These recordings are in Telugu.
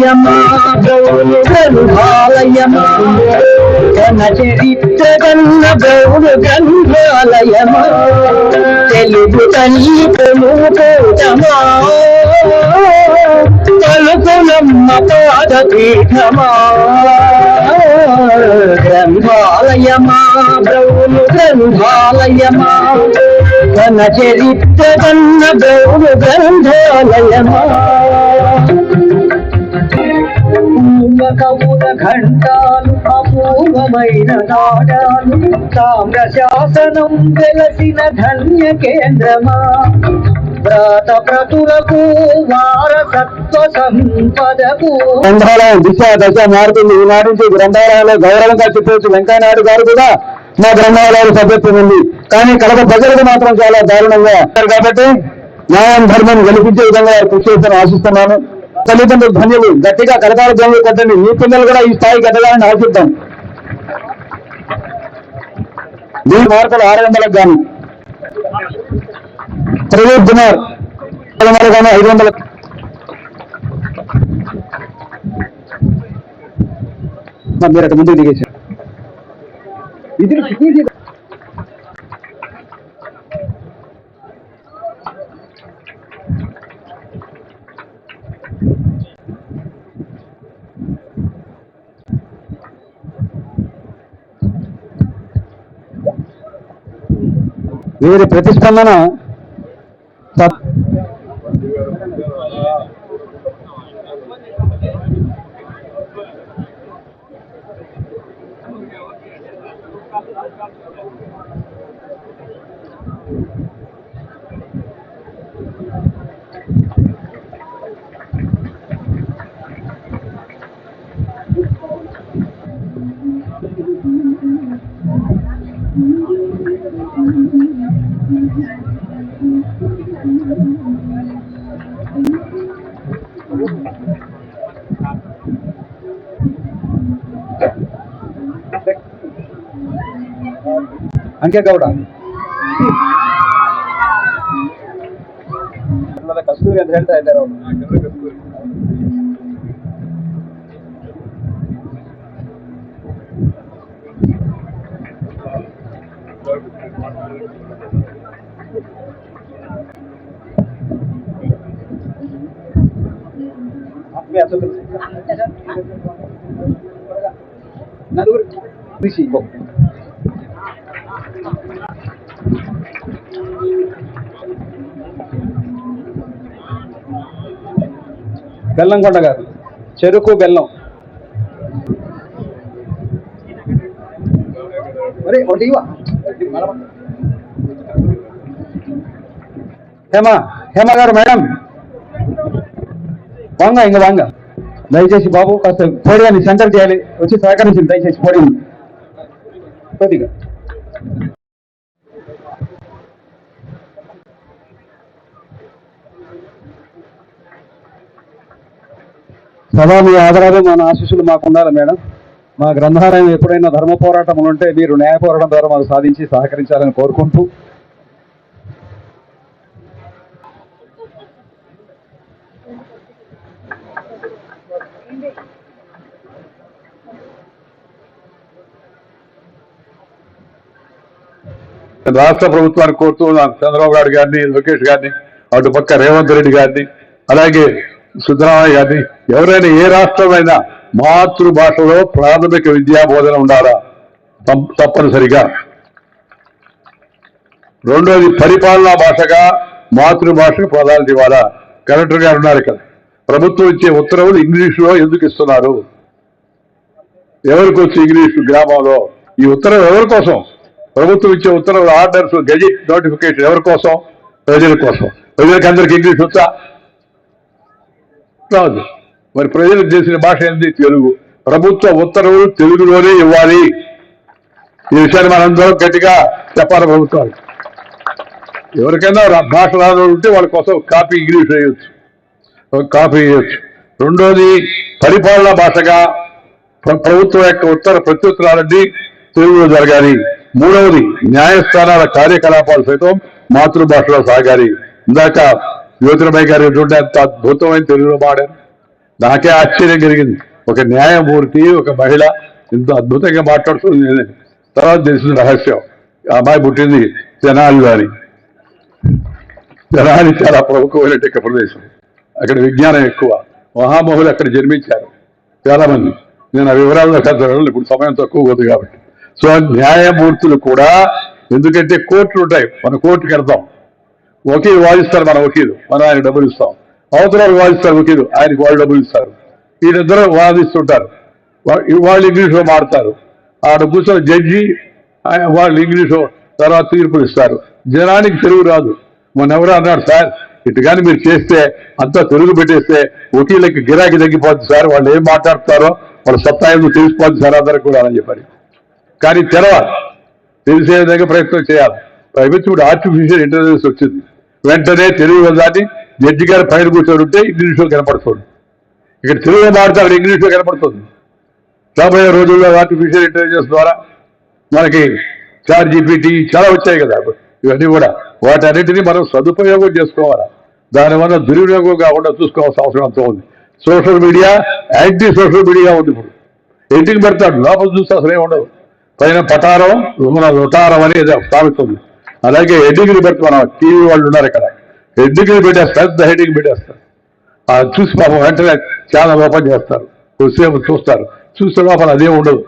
గ్రంథాలయమా గౌరు గ్రంథాలయమా జన చరిత్ర కన్న గౌరు గ్రంథాలయమా తెలుగు తల్లి కొలుకోటమా పలుకులమ్మ పాదపీఠమా? గ్రంథాలయమా? గౌరు గ్రంథాలయమా ఘన చరిత్ర కన్న గౌరు గ్రంథాలయమా కవుల ఘంటాలు అపూర్వమైన నాడాలు తామ్ర శాసనం వెలసిన ధన్య కేంద్రమా? వ్రాత ప్రతులకు వారసత్వ సంపదకు. గ్రంథాలయం దిశ దశ మారుతుంది ఈనాడు నుంచి గ్రంథాలయంలో గౌరవంగా చెప్పవచ్చు వెంకయ్యనాయుడు గారు కూడా మా గ్రంథాలయాలు సభ్యత్వం ఉంది. కానీ కడప ప్రజలకు మాత్రం చాలా దారుణంగా కాబట్టి న్యాయం ధర్మం గెలిపించే విధంగా వారు కృషి చేస్తాను ఆశిస్తున్నాను. తల్లిదండ్రులు ధన్యులు గట్టిగా కలకాల జన్మలు కొట్టండి మీ పిల్లలు కూడా ఈ స్థాయికి ఎదగాలని ఆశిద్దాం దీని వార్తలు ఆరు వందలకు గాను ప్రదీప్ కుమార్ ఐదు వందలకు గాను ఐదు వందలకు మా మీరు అక్కడ ముందుకు దిగేశారు ఇది వీరి ప్రతిస్పందన ಅಂಕೆ ಗೌಡ ಕಸ್ತೂರಿ ಅಂತ ಹೇಳ್ತಾ ಇದ್ದಾರೆ ಅವರು నలుగురు. కృషి బెల్లంకొండ గారు చెరుకు బెల్లం. మరి ఒకటి హేమ హేమ గారు మేడం. వాంగ ఇంకా వాంగ దయచేసి బాబు కాస్త పోడియాన్ని సెంటర్ చేయాలి వచ్చి సహకరించింది దయచేసి పోడియాన్ని కొద్దిగా సదా మీ ఆదరాలు మన ఆశీస్సులు మాకు ఉండాలి మేడం మా గ్రంథాలయం ఎప్పుడైనా ధర్మ పోరాటములు ఉంటే మీరు న్యాయ పోరాటం ద్వారా మాకు సాధించి సహకరించాలని కోరుకుంటూ రాష్ట్ర ప్రభుత్వాన్ని కోరుతూ చంద్రబాబు నాయుడు గారిని లోకేష్ గారిని అటు పక్క రేవంత్ రెడ్డి గారిని అలాగే సిద్ధరామయ్య గారిని ఎవరైనా ఏ రాష్ట్రమైనా మాతృభాషలో ప్రాథమిక విద్యా బోధన ఉండాలా? తప్పనిసరిగా. రెండోది పరిపాలనా భాషగా మాతృభాషకు ప్రాధాన్యత ఇవ్వాలా? కలెక్టర్ గారు ఉన్నారు ఇక్కడ. ప్రభుత్వం ఇచ్చే ఉత్తర్వులు ఇంగ్లీషులో ఎందుకు ఇస్తున్నారు? ఎవరికి వచ్చి ఇంగ్లీష్ గ్రామంలో? ఈ ఉత్తర్వులు ఎవరి కోసం? ప్రభుత్వం ఇచ్చే ఉత్తర్వులు ఆర్డర్స్ గెజిట్ నోటిఫికేషన్ ఎవరి కోసం? ప్రజల కోసం. ప్రజలకు అందరికి ఇంగ్లీష్ వచ్చా? రాదు. మరి ప్రజలకు చేసిన భాష ఏంటి తెలుగు. ప్రభుత్వ ఉత్తర్వులు తెలుగులోనే ఇవ్వాలి. ఈ విషయాన్ని మనందరం గట్టిగా చెప్పాలి ప్రభుత్వాలు. ఎవరికైనా భాష రాదు ఉంటే వాళ్ళ కోసం కాపీ ఇంగ్లీష్ వేయొచ్చు. కాపీ వేయొచ్చు. రెండోది పరిపాలనా భాషగా ప్రభుత్వం యొక్క ఉత్తర ప్రత్యుత్తరాలన్నీ తెలుగులో జరగాలి. మూడవది న్యాయస్థానాల కార్యకలాపాలు సైతం మాతృభాషలో సాగాలి. ఇందాక జ్యోతిరమయ్య గారి చూడండి అంత అద్భుతమైన తెలుగులో పాడారు. నాకే ఆశ్చర్యం కలిగింది. ఒక న్యాయమూర్తి ఒక మహిళ ఇంత అద్భుతంగా మాట్లాడుతుంది తర్వాత తెలిసిన రహస్యం. ఆ అమ్మాయి పుట్టింది తెనాలిలో అని తెనాలి చాలా ప్రముఖమైనటువంటి ప్రదేశం. అక్కడ విజ్ఞానం ఎక్కువ. మహామహులు అక్కడ జన్మించారు. చాలా మంది నేను ఆ వివరాలు చదవడం ఇప్పుడు సమయం తక్కువ పోతుంది కాబట్టి. సో న్యాయమూర్తులు కూడా ఎందుకంటే కోర్టులు ఉంటాయి. మన కోర్టుకి వెళ్తాం వకీలు వాదిస్తారు మన వకీలు. మనం ఆయన డబ్బులు ఇస్తాం. అవతల వాళ్ళు వాదిస్తారు వకీలు. ఆయనకి వాళ్ళు డబ్బులు ఇస్తారు. వీళ్ళిద్దరూ వాదిస్తుంటారు. వాళ్ళు ఇంగ్లీష్లో మారుతారు. ఆడ కూర్చొని జడ్జి వాళ్ళు ఇంగ్లీషు తర్వాత తీర్పులు ఇస్తారు. జనానికి తెలుగు రాదు. మొన్న ఎవరో అన్నాడు సార్ ఇటు కానీ మీరు చేస్తే అంతా తెలుగు పెట్టేస్తే వకీలకి గిరాకీ తగ్గిపోద్ది సార్. వాళ్ళు ఏం మాట్లాడతారో వాళ్ళ సత్తా ఏదో తెలిసిపోద్ది సార్ అందరికి కూడా అని చెప్పారు. కానీ తెరవాలి తెలిసే విధంగా ప్రయత్నం చేయాలి. పైపెచ్చి ఇప్పుడు ఆర్టిఫిషియల్ ఇంటెలిజెన్స్ వచ్చింది. వెంటనే తెలుగు దాన్ని జడ్జి గారు పైన కూర్చొని ఉంటే ఇంగ్లీష్లో కనపడుతుంది. ఇక్కడ తెలుగు అక్కడ ఇంగ్లీష్లో కనపడుతుంది. రాబోయే రోజుల్లో ఆర్టిఫిషియల్ ఇంటెలిజెన్స్ ద్వారా మనకి చార్ జీపీటీ చాలా వచ్చాయి కదా. ఇవన్నీ కూడా. వాటన్నిటినీ మనం సదుపయోగం చేసుకోవాలి? దానివల్ల దుర్వినియోగం కాకుండా చూసుకోవాల్సిన అవసరం అంతా ఉంది. Social media anti social media ఉంది ఇప్పుడు. ఎడిటింగ్ పెడతాడు. లోపల చూస్తే అసలు ఏమి ఉండదు. పైన పటారం మన అని అనేది సామెత ఉంది అలాగే హెడ్డింగ్లు పెడతాం మన టీవీ వాళ్ళు ఉన్నారు ఇక్కడ. హెడ్డింగ్లు పెట్టేస్తారు పెద్ద హెడ్డింగ్ పెట్టేస్తారు. చూసి పాపం వెంటనే ఛానల్ ఓపెన్ చేస్తారు. కొద్దిసేపు చూస్తారు. చూస్తే లోపల అదే ఉండదు.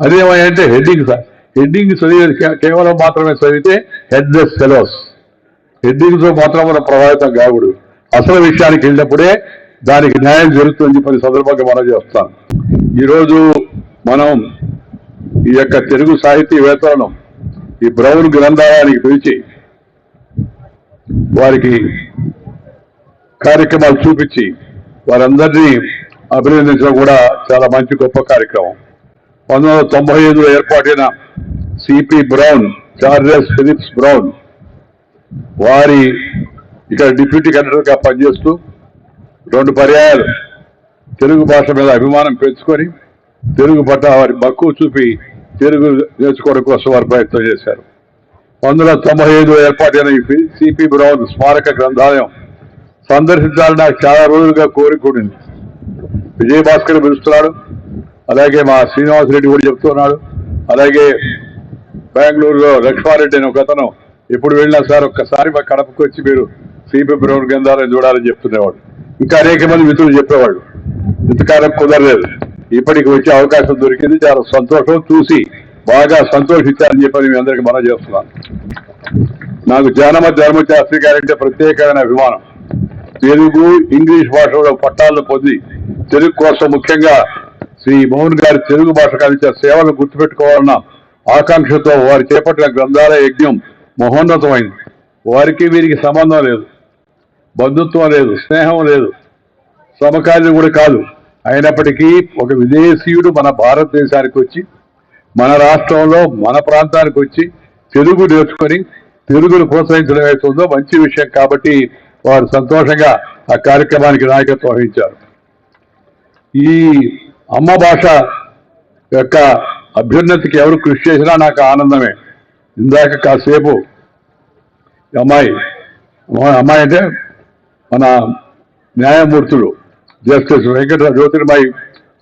అదేమంటే హెడ్డింగ్ సార్. హెడ్డింగ్ చదివేది కేవలం మాత్రమే చదివితే హెడ్లెస్ ఫెలోస్. హెడ్డింగ్తో మాత్రం మనం ప్రభావితం కాకూడదు. అసలు విషయానికి వెళ్ళినప్పుడే దానికి న్యాయం జరుగుతుందని చెప్పి సందర్భంగా మనం చేస్తాం. ఈరోజు మనం ఈ యొక్క తెలుగు సాహితీవేత్తలను ఈ బ్రౌన్ గ్రంథాలయానికి పిలిచి వారికి కార్యక్రమాలు చూపించి వారందరినీ అభినందించడం కూడా చాలా మంచి గొప్ప కార్యక్రమం. పంతొమ్మిది వందల తొంభై ఐదులో ఏర్పాటైన CP Brown Charles Phillips Brown వారి ఇక్కడ డిప్యూటీ కలెక్టర్గా పనిచేస్తూ రెండు పర్యాయాలు తెలుగు భాష మీద అభిమానం పెంచుకొని తెలుగు పట్ల వారి మక్కువ చూపి తెలుగు నేర్చుకోవడం కోసం వారు ప్రయత్నం చేశారు. వందల తొంభై ఐదు ఏర్పాటైన ఈ సిపి బ్రౌన్ స్మారక గ్రంథాలయం సందర్శించాలని నాకు చాలా రోజులుగా కోరికుండింది విజయభాస్కర్ పిలుస్తున్నాడు. అలాగే మా శ్రీనివాసరెడ్డి కూడా చెప్తున్నాడు. అలాగే బెంగళూరులో లక్ష్మారెడ్డి అని ఒక అతను ఎప్పుడు వెళ్ళినా సార్ ఒక్కసారి మా కడపకు వచ్చి మీరు సిపి బ్రౌన్ గ్రంథాలయం చూడాలని చెప్తునేవాడు ఇంకా అనేక మంది మిత్రులు చెప్పేవాళ్ళు. ఇంతకాలం కుదరలేదు. ఇప్పటికి వచ్చే అవకాశం దొరికింది. చాలా సంతోషం. చూసి బాగా సంతోషించారని చెప్పని మీ అందరికీ మనం చేస్తున్నాను నాకు జానమ ధర్మశాస్త్రి గారంటే ప్రత్యేకమైన అభిమానం. తెలుగు ఇంగ్లీష్ భాషలో పట్టాలను పొంది తెలుగు కోసం ముఖ్యంగా శ్రీ మోహన్ గారి తెలుగు భాషకు అందించిన సేవలను గుర్తుపెట్టుకోవాలన్న ఆకాంక్షతో వారు చేపట్టిన గ్రంథాలయ యజ్ఞం మహోన్నతమైంది. వారికి వీరికి సంబంధం లేదు. బంధుత్వం లేదు. స్నేహం లేదు. సమకాలీన కూడా కాదు. అయినప్పటికీ ఒక విదేశీయుడు మన భారతదేశానికి వచ్చి మన రాష్ట్రంలో మన ప్రాంతానికి వచ్చి తెలుగు నేర్చుకొని తెలుగును ప్రోత్సహించడం అవుతుందో మంచి విషయం కాబట్టి వారు సంతోషంగా ఆ కార్యక్రమానికి నాయకత్వం వహించారు. ఈ అమ్మ భాష యొక్క అభ్యున్నతికి ఎవరు కృషి చేసినా నాకు ఆనందమే. ఇందాక కాసేపు అమ్మాయి- అమ్మాయి అంటే మన న్యాయమూర్తులు జస్టిస్ వెంకట జ్యోతిర్మాయి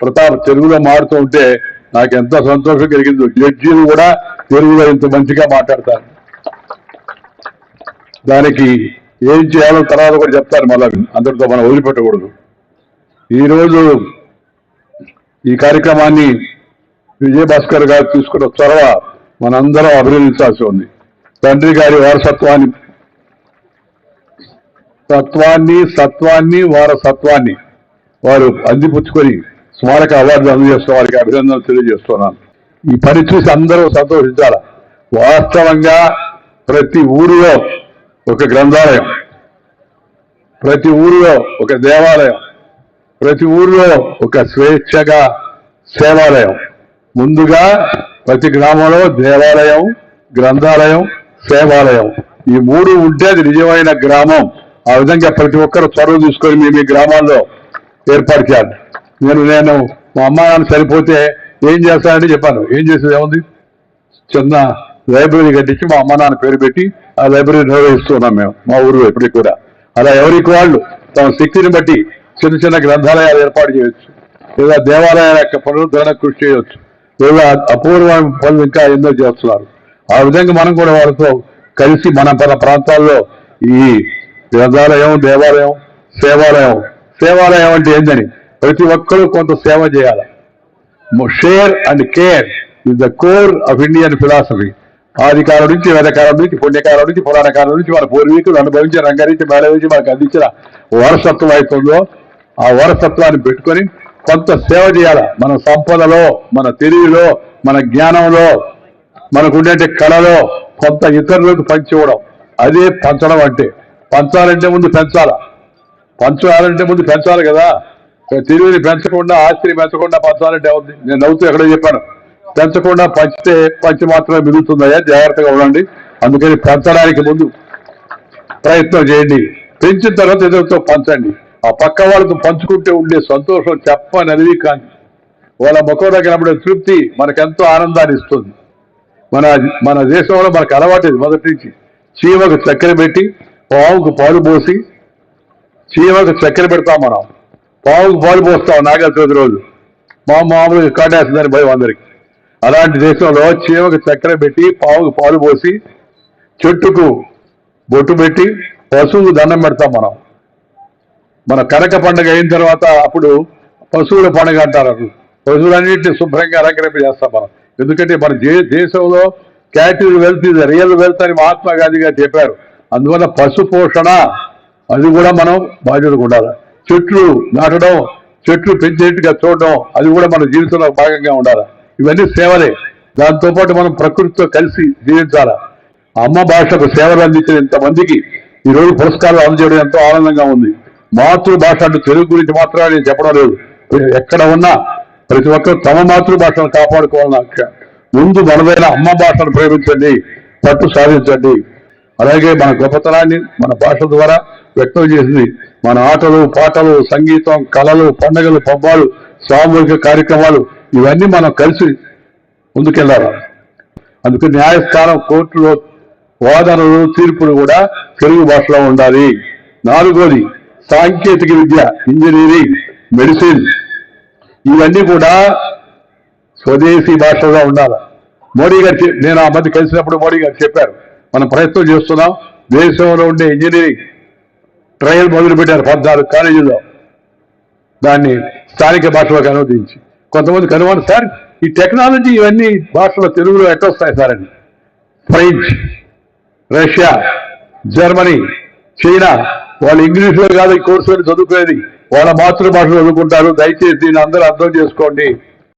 ప్రతాప్ తెలుగులో మారుతూ ఉంటే నాకు ఎంత సంతోషం కలిగిందో. జడ్జీలు కూడా తెలుగులో ఇంత మంచిగా మాట్లాడతారు. దానికి ఏం చేయాలో తర్వాత కూడా చెప్తారు మళ్ళీ. అందరితో మనం వదిలిపెట్టకూడదు. ఈరోజు ఈ కార్యక్రమాన్ని విజయభాస్కర్ గారు తీసుకున్న చొరవ మనందరం అభినందించాల్సి ఉంది. తండ్రి గారి వారసత్వాన్ని తత్వాన్ని సత్వాన్ని వారసత్వాన్ని వారు అందిపుచ్చుకొని స్మారక అవార్డు అందజేస్తూ వారికి అభినందనలు తెలియజేస్తున్నాను. ఈ పని చూసి అందరూ సంతోషించాల? వాస్తవంగా ప్రతి ఊరిలో ఒక గ్రంథాలయం ప్రతి ఊరిలో ఒక దేవాలయం ప్రతి ఊరిలో ఒక స్వేచ్ఛగా సేవాలయం. ముందుగా ప్రతి గ్రామంలో దేవాలయం గ్రంథాలయం సేవాలయం. ఈ మూడు ఉంటే అది నిజమైన గ్రామం. ఆ విధంగా ప్రతి ఒక్కరు చొరవ తీసుకొని మీ మీ గ్రామాల్లో ఏర్పాటు చేయాలి నేను నేను మా అమ్మ నాన్న సరిపోతే ఏం చేస్తానని చెప్పాను. ఏం చేసేది ఏముంది? చిన్న లైబ్రరీ కట్టించి మా అమ్మ నాన్న పేరు పెట్టి ఆ లైబ్రరీ నిర్వహిస్తున్నాం మేము మా ఊరిలో ఇప్పటికి కూడా. అలా ఎవరికి వాళ్ళు తమ శక్తిని బట్టి చిన్న చిన్న గ్రంథాలయాలు ఏర్పాటు చేయొచ్చు లేదా దేవాలయాల యొక్క పునరుద్ధరణ కృషి చేయొచ్చు లేదా అపూర్వమైన పనులు ఇంకా ఎన్నో చేస్తున్నారు. ఆ విధంగా మనం కూడా వారితో కలిసి మన మన ప్రాంతాల్లో ఈ గ్రంథాలయం దేవాలయం సేవాలయం సేవాలయం అంటే ఏందని? ప్రతి ఒక్కరూ కొంత సేవ చేయాలి. Share and care is the core of Indian philosophy ఆదికాలం నుంచి వేదకాలం నుంచి పుణ్యకాలం నుంచి పురాణ కాలం నుంచి మన పూర్వీకులు అనుభవించి రంగరించి మేళవించి మనకు అందించిన వారసత్వం అవుతుందో ఆ వారసత్వాన్ని పెట్టుకొని కొంత సేవ చేయాలి. మన సంపదలో మన తెలివిలో మన జ్ఞానంలో మనకు ఉండే కళలో కొంత ఇతరులకు పంచివ్వడం అదే పంచడం అంటే పంచాలంటే ముందు పెంచాలా. పంచాలంటే ముందు పెంచాలి కదా. తెలివిని పెంచకుండా ఆస్తిని పెంచకుండా పంచాలంటే అవుతుంది నేను నవ్వుతూ ఎక్కడో చెప్పాను. పెంచకుండా పంచితే పంచి మాత్రమే మిగులుతుందయ్యా. జాగ్రత్తగా ఉండండి. అందుకని పెంచడానికి ముందు ప్రయత్నం చేయండి. పెంచిన తర్వాత ఎదురుతో పంచండి. ఆ పక్క వాళ్ళతో పంచుకుంటే ఉండే సంతోషం చెప్పనది కానీ వాళ్ళ ముఖం దగ్గర తృప్తి మనకెంతో ఆనందాన్ని ఇస్తుంది. మన మన దేశంలో మనకు అలవాటు మొదటి నుంచి. చీమకు చక్కెర పెట్టి పావుకు పాలు పోసి చీమకు చక్కెర పెడతాం మనం. పావుకు పాలు పోస్తాం నాగల చవితి రోజు. మా మామూలుగా కాటేస్తుందని భయం అందరికి. అలాంటి దేశంలో చీమకు చక్కెర పెట్టి పావుకు పాలు పోసి చెట్టుకు బొట్టు పెట్టి పశువుకు దండం పెడతాం మనం. మన కనక పండుగ అయిన తర్వాత అప్పుడు పశువుల పండుగ అంటారు పశువులన్నింటినీ శుభ్రంగా అలంకరింప చేస్తాం మనం. ఎందుకంటే మన దేశంలో క్యాటరీ వెల్త్ ఇది రియల్ వెల్త్ అని మహాత్మా గాంధీ గారు చెప్పారు. అందువల్ల పశు పోషణ అది కూడా మనం బాధ్యత ఉండాలి. చెట్లు నాటడం చెట్లు పెంచేట్టుగా చూడడం అది కూడా మన జీవితంలో భాగంగా ఉండాలి. ఇవన్నీ సేవలే. దాంతోపాటు మనం ప్రకృతితో కలిసి జీవించాలి. అమ్మ భాషకు సేవలు అందించిన ఇంతమందికి ఈ రోజు పురస్కారాలు అందజేయడం ఎంతో ఆనందంగా ఉంది. మాతృభాష అంటే తెలుగు గురించి మాత్రమే నేను చెప్పడం లేదు. ఎక్కడ ఉన్నా ప్రతి ఒక్కరు తమ మాతృభాషను కాపాడుకోవాలని ముందు మనదైన అమ్మ భాషను ప్రేమించండి పట్టు సాధించండి. అలాగే మన గొప్పతనాన్ని మన భాష ద్వారా వ్యక్తం చేసింది. మన ఆటలు పాటలు సంగీతం కళలు పండుగలు పబ్బాలు సామూహిక కార్యక్రమాలు ఇవన్నీ మనం కలిసి ముందుకెళ్ళాలి. అందుకు న్యాయస్థానం కోర్టులో వాదనలు తీర్పులు కూడా తెలుగు భాషలో ఉండాలి. నాలుగోది సాంకేతిక విద్య ఇంజనీరింగ్ మెడిసిన్. ఇవన్నీ కూడా స్వదేశీ భాషలో ఉండాలి. మోడీ గారు నేను ఆ మధ్య కలిసినప్పుడు మోడీ గారు చెప్పారు. మనం ప్రయత్నం చేస్తున్నాం. దేశంలో ఉండే ఇంజనీరింగ్ ట్రయల్ మొదలుపెట్టారు పద్నాలుగు కాలేజీల్లో. దాన్ని స్థానిక భాషలోకి అనువదించి. కొంతమంది కనుగొని సార్ ఈ టెక్నాలజీ ఇవన్నీ భాషలో తెలుగులో ఎట్టొస్తాయి సార్ అని. ఫ్రెంచ్ రష్యా జర్మనీ చైనా వాళ్ళు ఇంగ్లీష్లో కాదు ఈ కోర్సులు చదువుకునేది. వాళ్ళ మాతృభాషలో చదువుకుంటారు. దయచేసి దీన్ని అందరూ అర్థం చేసుకోండి.